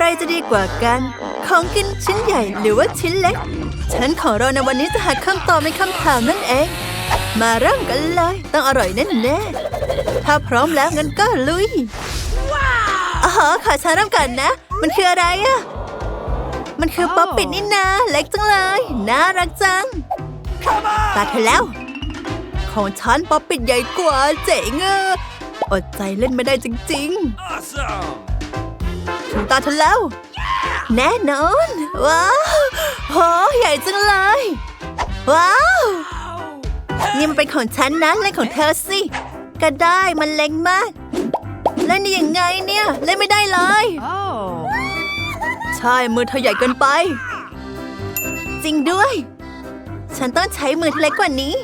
อะไรจะดีกว่ากัน ของกินชิ้นใหญ่หรือว่าชิ้นเล็ก ฉันของเราในวันนี้จะหาคำตอบในคำถามนั่นเอง มาเริ่มกันเลย ต้องอร่อยแน่ๆถ้าพร้อมแล้วงั้นก็ลุยอ๋อขอฉันเริ่มก่อนนะ มันคืออะไรอะมันคือป๊อปปิดนี่นาเล็กจังเลย น่ารักจังตาเธอแล้ว ของฉันป๊อปปิดใหญ่กว่าเจ๋งอะอดใจเล่นไม่ได้จริง Awesome! ๆ ถึงตาเธอแล้ว แน่นอน ว้าวโหใหญ่จังเลย ว้าวนี่มันเป็นของฉันนะเล่นของเธอสิ ก็ได้มันเล็กมาก เล่นได้ยังไงเนี่ย เล่นไม่ได้เลย Oh. ใช่มือเธอใหญ่เกินไป จริงด้วย ฉันต้องใช้มือที่เล็กกว่านี้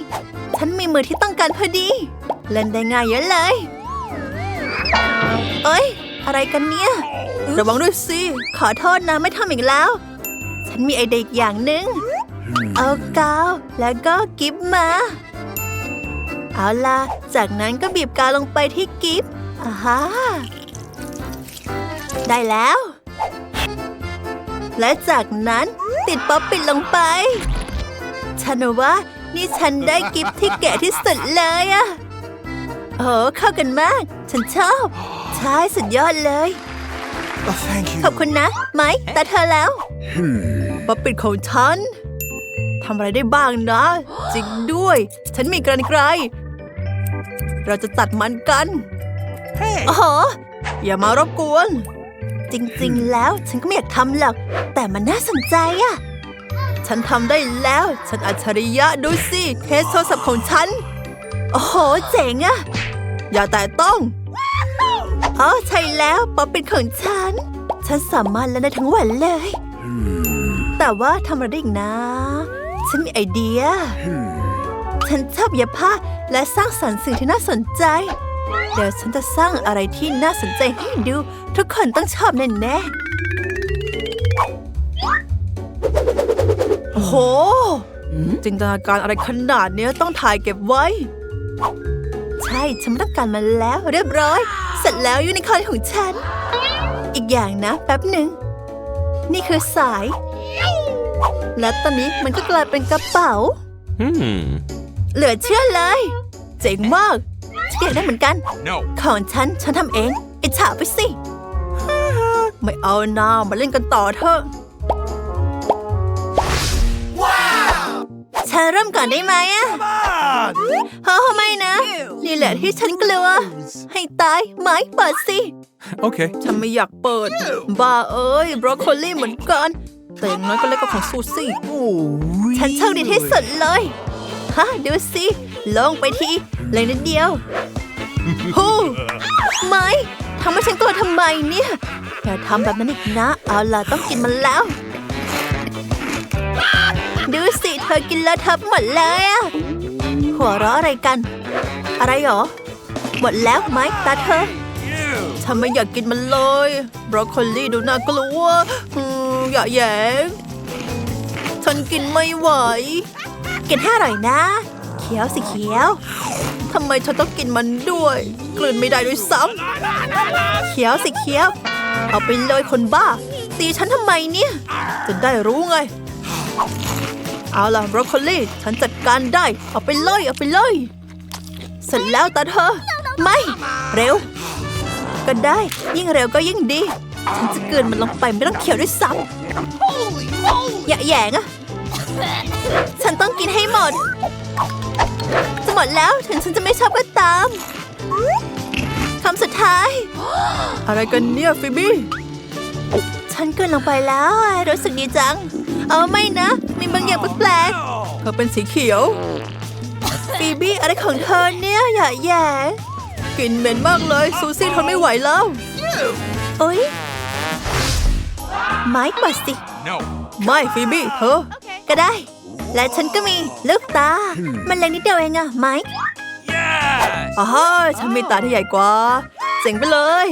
ฉันมีมือที่ต้องการพอดี เล่นได้ง่ายเยอะเลย เอ้ย อะไรกันเนี่ย ระวังด้วยสิ ขอโทษนะไม่ทำอีกแล้ว ฉันมีไอเดียอีกอย่างหนึ่ง เอากาวแล้วก็กิฟมา เอาล่ะ จากนั้นก็บีบกาวลงไปที่กิฟอ่าฮะได้แล้ว และจากนั้นติดป๊อปปิดลงไป ฉันว่านี่ฉันได้กิฟที่แก่ที่สุดเลยอะโอ้เข้ากันมาก ฉันชอบ ใช่สุดยอดเลย Oh, thank you. ขอบคุณนะ ไม้ตาเธอแล้วป๊อปปิดของฉันทำอะไรได้บ้างนะ จริงด้วย ฉันมีกรรไกรเราจะตัดมันกัน Hey! โอ้โหอย่ามารบกวน จริงๆ แล้วฉันก็ไม่อยากทำหรอก แต่มันน่าสนใจอะฉันทำได้แล้ว ฉันอัจฉริยะดูสิเคสโทรศัพท์ของฉัน โอ้โห เจ๋งอะอย่าแต่ต้อง อ๋อใช่แล้วป๊อปเป็นของฉัน ฉันสามารถเล่นได้ทั้งวันเลย แต่ว่าทำอะไรได้อีกนะ ฉันมีไอเดีย ฉันชอบเย็บผ้าและสร้างสรรค์สิ่งที่น่าสนใจ เดี๋ยวฉันจะสร้างอะไรที่น่าสนใจให้ดู ทุกคนต้องชอบแน่ๆโอ้โห จินตนาการอะไรขนาดเนี้ยต้องถ่ายเก็บไว้ ใช่ ฉันไม่ต้องการมันแล้วเรียบร้อยเสร็จแล้วยูนิคอร์นของฉัน อีกอย่างนะ แป๊บหนึ่ง นี่คือสาย และตอนนี้มันก็กลายเป็นกระเป๋า Hmm. เหลือเชื่อเลย เจ๋งมากฉันอยากได้เหมือนกัน No. ของฉัน ฉันทำเองไอ้ฉาไปสิ ไม่เอานามาเล่นกันต่อเถอะฉันเริ่มก่อนได้ไหมอะ Come on! เฮ้ไม่นะ นี่แหละที่ฉันกลัว ให้ตายไหมเปิดสิ Okay. ฉันไม่อยากเปิด บ้าเอ้ยบรอกโคลีเหมือนกัน แต่อย่างน้อยก็เล็กกว่าของซูซี่ Oh, ฉันโชคดีที่สุดเลยฮะดูสิลงไปทีเลยนิดเดียวฮู้ไม่ทำให้ฉันกลัวทำไมเนี่ยอย่าทำแบบนั้นอีกนะ เอาล่ะต้องกินมันแล้ว ดูสิเธอกินแล้วทับหมดเลยอะ หัวเราะอะไรกัน อะไรหรอ หมดแล้วไหมตาเธอฉันไม่อยากกินมันเลยบรอกโคลีดูน่ากลัวอืมอย่าแหยงฉันกินไม่ไหว กินให้อร่อยนะ เขียวสิเขียวทำไมฉันต้องกินมันด้วย กลืนไม่ได้ด้วยซ้ำเขียวสิเขียว เอาไปเลยคนบ้า ตีฉันทำไมเนี่ย จะได้รู้ไง เอาล่ะบรอกโคลีฉันจัดการได้ เอาไปเลย เอาไปเลย เสร็จแล้วตาเธอ ไม่ เร็ว ก็ได้ ยิ่งเร็วก็ยิ่งดี ฉันจะเกินมันลงไปไม่ต้องเขียวด้วยซ้ำอย่าแยงอะฉันต้องกินให้หมด จะหมดแล้วถึงฉันจะไม่ชอบก็ตามคำสุดท้าย อะไรกันเนี่ยฟิบี้ฉันเกินลงไปแล้ว รู้สึกดีจัง เอาไม่นะ มีบางอย่างแปลกๆเธอเป็นสีเขียวฟีบี้อะไรของเธอเนี่ยอย่าแหย่กลิ่นเหม็นมากเลย ซูซี่ทนไม่ไหวแล้วโอ๊ยไม้ปัดสิ No. ไม่ฟีบี้เธอก็ได้ และฉันก็มีลูกตา มันเล็กนิดเดียวเองอะไม้ Yes! อ๋อฉันมีตาที่ใหญ่กว่า เจ๋งไปเลย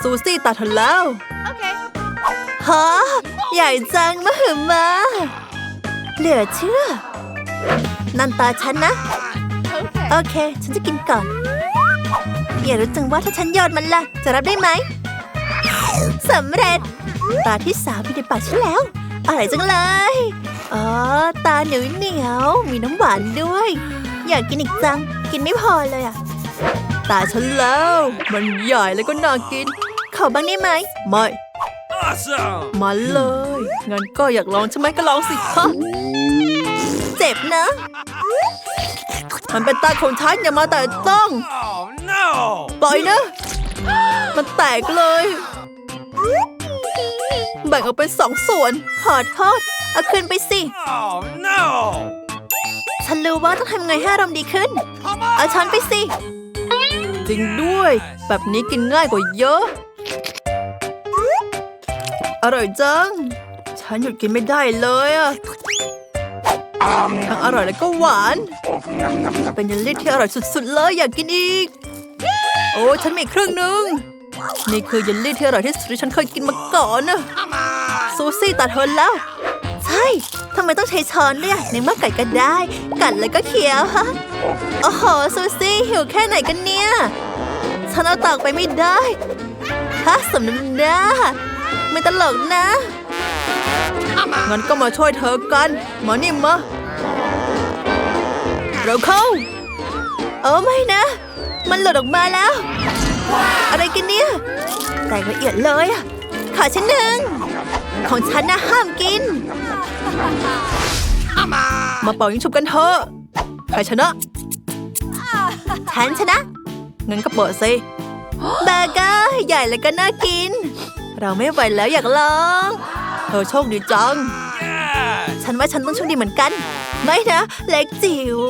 ซูซี่ตาเธอแล้ว Okay. ฮะ ใหญ่จังมหึมา เหลือเชื่อ นั่นตาฉันนะ Okay. โอเค ฉันจะกินก่อน อยากรู้จังว่าถ้าฉันโยนมันล่ะ จะรับได้ไหมสำเร็จ ตาที่สามอยู่ในปากฉันแล้วอร่อยจังเลย อ๋อ ตาเหนียวเหนียวๆมีน้ำหวานด้วย อยากกินอีกจัง กินไม่พอเลยอะตาฉันแล้ว มันใหญ่แล้วก็น่ากิน ขอบ้างได้ไหม ไม่ Awesome. มาเลย งั้นก็อยากลองใช่ไหมก็ลองสิฮะเจ็บนะ มันเป็นตาของฉันอย่ามาแต่ต้อง Oh no. ปล่อยนะ มันแตกเลย แบ่งออกเป็นสองส่วน ขอโทษ เอาคืนไปสิ Oh no. ฉันรู้ว่าต้องทำไงให้อารมณ์ดีขึ้น เอาช้อนไปสิ จริงด้วย แบบนี้กินง่ายกว่าเยอะ อร่อยจัง ฉันหยุดกินไม่ได้เลยอะทั้งอร่อยและก็หวาน เป็นเยลลี่ที่อร่อยสุดๆเลยอยากกินอีก โอ้ฉันมีครึ่งหนึง นี่คือเยลลี่ที่อร่อยที่สุดที่ฉันเคยกินมาก่อนนะซูซี่ตัดเทินแล้ว ใช่ทำไมต้องใช้ช้อนด้วยในเมื่อกัดก็ได้ กัดแล้วก็เคี้ยวฮะโอ้โหซูซี่หิวแค่ไหนกันเนี่ย ฉันเอาตักไปไม่ได้ฮะสมน้ำหน้า ไม่ตลกนะงั้นก็มาช่วยเธอกันมานี่มาเราเข้า เออไม่นะ มันหลุดออกมาแล้ว อะไรกันเนี่ย แตกละเอียดเลยอะขอฉันหนึ่ง ของฉันนะห้ามกิน มาเป่ายิงฉุบกันเถอะ ใครชนะ ฉันชนะ งั้นก็เปิดสิเบอร์เกอร์ใหญ่และก็น่ากิน เราไม่ไหวแล้วอยากลองเธอโชคดีจัง Yes. ฉันว่าฉันต้องโชคดีเหมือนกัน ไม่นะ เล็กจิ๋ว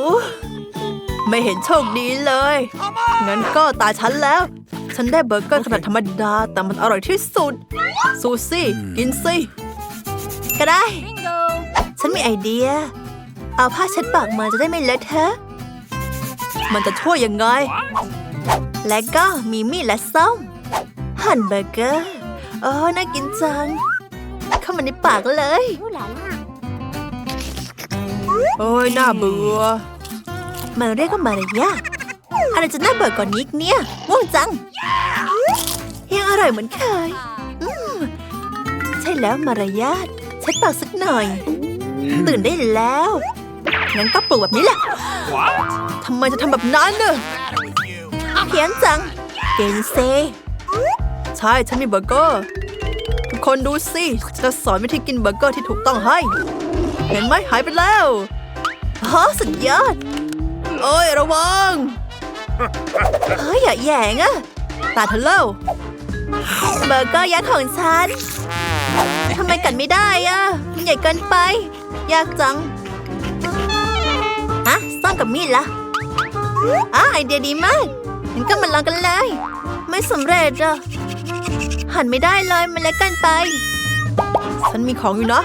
ไม่เห็นโชคดีเลย งั้นก็ตาฉันแล้ว ฉันได้เบอร์เกอร์ขนาดธรรมดา แต่มันอร่อยที่สุด ซูซี่ กินสิก็ได้ ฉันมีไอเดีย เอาผ้าเช็ดปากมาจะได้ไม่เลอะเทอะ มันจะช่วยยังไง และก็มีมีดและส้มหั่นเบอร์เกอร์ โอ้น่ากินจัง เข้ามาในปากเลย โอ้ยน่าเบื่อมันเรียกว่ามารยาทอะไรจะน่าเบื่อกว่านี้อีกเนี่ยง่วงจังยังอร่อยเหมือนเคยอืมใช่แล้วมารยาทเช็ดปากสักหน่อย ตื่นได้แล้วงั้นก็ปลุกแบบนี้แหละ What? ทำไมจะทำแบบนั้นเนอะเพี้ยนจัง เกนเซใช่ ฉันมีเบอร์เกอร์ ทุกคนดูสิจะสอนวิธีกินเบอร์เกอร์ที่ถูกต้องให้ เห็นไหมหายไปแล้วฮะสุดยอดโอ้ยระวัง เฮ้ยอย่าแยงอะตาเธอเล่าเบอร์เกอร์ยักษ์ของฉันทำไมกัดไม่ได้อะมันใหญ่เกินไป ยากจังอะซ่อมกับมีดละอะไอเดียดีมากงั้นก็มาลองกันเลย ไม่สำเร็จอะ หั่นไม่ได้เลยมันเล็กเกินไป ฉันมีของอยู่นะ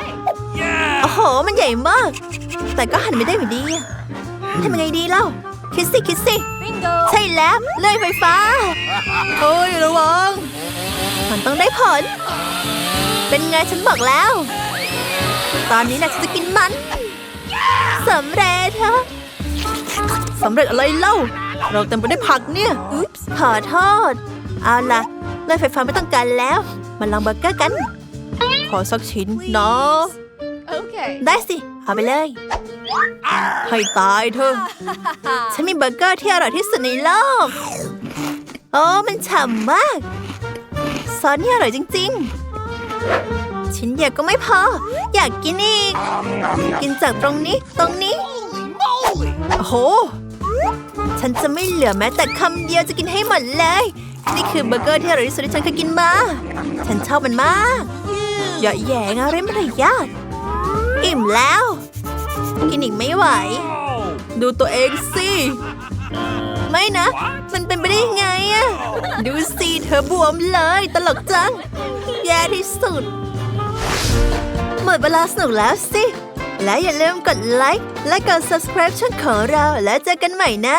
Yeah. โอ้โห มันใหญ่มาก แต่ก็หั่นไม่ได้อยู่ดีอะทำยังไงดีเล่า คิดสิคิดสิใช่แล้วเลื่อยไฟฟ้าโอ้ยระวัง มันต้องได้ผล เป็นไงฉันบอกแล้ว ตอนนี้นะฉันจะกินมันสำเร็จฮะสำเร็จอะไรเล่า เราเต็มไปด้วยผักเนี่ยอุ๊บขอโทษ เอาล่ะ เลื่อยไฟฟ้าไม่ต้องการแล้ว มาลองเบอร์เกอร์กัน ขอสักชิ้นเนาะ Okay. ได้สิ เอาไปเลย ให้ตายเถอะ ฉันมีเบอร์เกอร์ที่อร่อยที่สุดในโลก โอ้มันฉ่ำมาก ซอสนี่อร่อยจริง ๆ ชิ้นเดียวก็ไม่พอ อยากกินอีก กินจากตรงนี้ตรงนี้ โอ้โห ฉันจะไม่เหลือแม้แต่คำเดียวจะกินให้หมดเลย นี่คือเบอร์เกอร์ที่อร่อยที่สุดที่ฉันเคยกินมา ฉันชอบมันมากอย่าแหยงอะไรมารยาทอิ่มแล้ว กินอีกไม่ไหว ดูตัวเองสิ ไม่นะ มันเป็นไปได้ยังไงอะดูสิเธอบวมเลย ตลกจัง แย่ที่สุด หมดเวลาสนุกแล้วสิ และอย่าลืมกดไลค์และกด subscribe ช่องของเรา แล้วเจอกันใหม่นะ